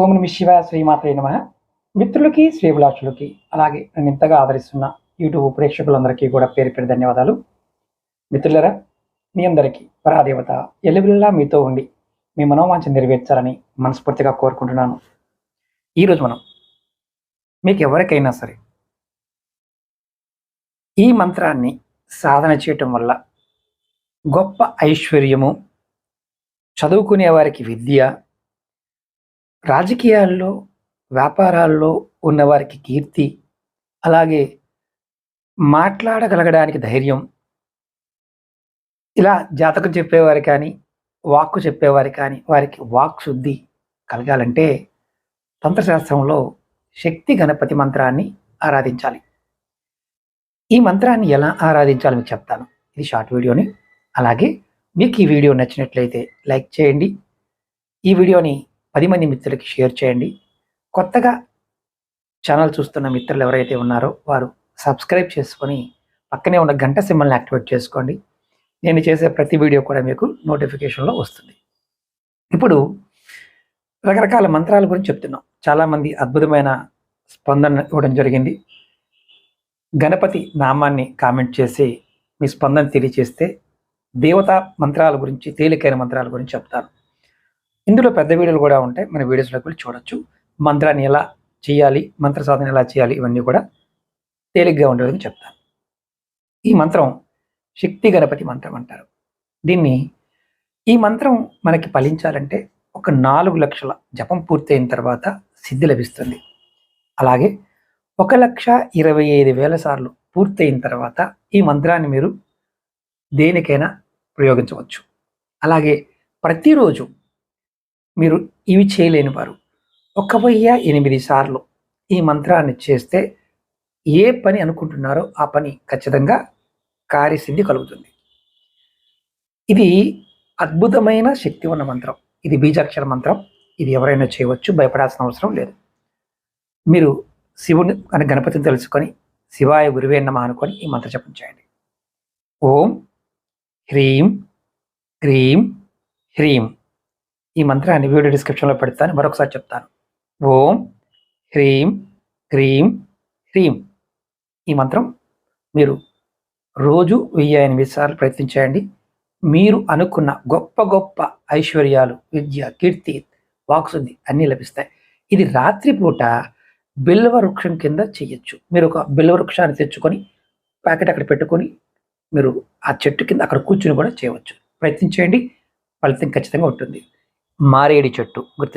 ఓం Nami Shiva శ్రీమాత్రే నమ. మిత్రులకి శ్రీభిలాషులకి అలాగే నన్ను ఇంతగా ఆదరిస్తున్న యూట్యూబ్ ప్రేక్షకులందరికీ కూడా పేరు పేరు ధన్యవాదాలు. మిత్రులరా మీ అందరికీ పరాదేవత ఎలుగుల్లా మీతో ఉండి మీ మనోవాంఛ నెరవేర్చాలని మనస్ఫూర్తిగా కోరుకుంటున్నాను. ఈరోజు మనం మీకు ఎవరికైనా సరే ఈ మంత్రాన్ని సాధన చేయటం వల్ల గొప్ప ఐశ్వర్యము చదువుకునే వారికి విద్య రాజకీయాల్లో వ్యాపారాల్లో ఉన్నవారికి కీర్తి అలాగే మాట్లాడగలగడానికి ధైర్యం ఇలా జాతకం చెప్పేవారు కానీ వాక్కు చెప్పేవారు కానీ వారికి వాక్ శుద్ధి కలగాలంటే తంత్రశాస్త్రంలో శక్తి గణపతి మంత్రాన్ని ఆరాధించాలి. ఈ మంత్రాన్ని ఎలా ఆరాధించాలో మీకు చెప్తాను. ఇది షార్ట్ వీడియోని. అలాగే మీకు ఈ వీడియో నచ్చినట్లయితే లైక్ చేయండి. ఈ వీడియోని పది మంది మిత్రులకి షేర్ చేయండి. కొత్తగా ఛానల్ చూస్తున్న మిత్రులు ఎవరైతే ఉన్నారో వారు సబ్స్క్రైబ్ చేసుకొని పక్కనే ఉన్న గంట సింబల్ని యాక్టివేట్ చేసుకోండి. నేను చేసే ప్రతి వీడియో కూడా మీకు నోటిఫికేషన్లో వస్తుంది. ఇప్పుడు రకరకాల మంత్రాల గురించి చెప్తున్నాం. చాలామంది అద్భుతమైన స్పందన ఇవ్వడం జరిగింది. గణపతి నామాన్ని కామెంట్ చేసి మీ స్పందన తెలియచేస్తే దేవతా మంత్రాల గురించి తేలికైన మంత్రాల గురించి చెప్తాను. ఇందులో పెద్ద వీడియోలు కూడా ఉంటాయి. మన వీడియోస్లోకి వెళ్ళి చూడొచ్చు. మంత్రాన్ని ఎలా చేయాలి మంత్ర సాధన ఎలా చేయాలి ఇవన్నీ కూడా తేలిగ్గా ఉండే చెప్తాను. ఈ మంత్రం శక్తి గణపతి మంత్రం అంటారు. దీన్ని ఈ మంత్రం మనకి ఫలించాలంటే ఒక నాలుగు లక్షల జపం పూర్తయిన తర్వాత సిద్ధి లభిస్తుంది. అలాగే ఒక లక్ష ఇరవై ఐదు వేల సార్లు పూర్తయిన తర్వాత ఈ మంత్రాన్ని మీరు దేనికైనా ప్రయోగించవచ్చు. అలాగే ప్రతిరోజు మీరు ఇవి చేయలేని వారు. ఒక వెయ్యి ఎనిమిది సార్లు ఈ మంత్రాన్ని చేస్తే ఏ పని అనుకుంటున్నారో ఆ పని ఖచ్చితంగా కార్యసిద్ధి కలుగుతుంది. ఇది అద్భుతమైన శక్తి ఉన్న మంత్రం. ఇది బీజాక్షర మంత్రం. ఇది ఎవరైనా చేయవచ్చు భయపడాల్సిన అవసరం లేదు. మీరు శివుని అని గణపతిని తెలుసుకొని శివాయ గురువే నమ అనుకొని ఈ మంత్ర జపం చేయండి. ఓం హ్రీం హ్రీం హ్రీం. ఈ మంత్రాన్ని వీడియో డిస్క్రిప్షన్లో పెడతాను. మరొకసారి చెప్తాను. ఓం హ్రీం హ్రీం హ్రీం. ఈ మంత్రం మీరు రోజు వెయ్యి ఎనిమిది సార్లు ప్రయత్నించేయండి మీరు అనుకున్న గొప్ప గొప్ప ఐశ్వర్యాలు విద్య కీర్తి వాక్సుద్ధి అన్నీ లభిస్తాయి. ఇది రాత్రిపూట బిల్వ వృక్షం కింద చేయొచ్చు. మీరు ఒక బిల్వ వృక్షాన్ని తెచ్చుకొని ప్యాకెట్ అక్కడ పెట్టుకొని మీరు ఆ చెట్టు కింద అక్కడ కూర్చుని కూడా చేయవచ్చు. ప్రయత్నించేయండి ఫలితం ఖచ్చితంగా ఉంటుంది. మారేడి చెట్టు గుర్తు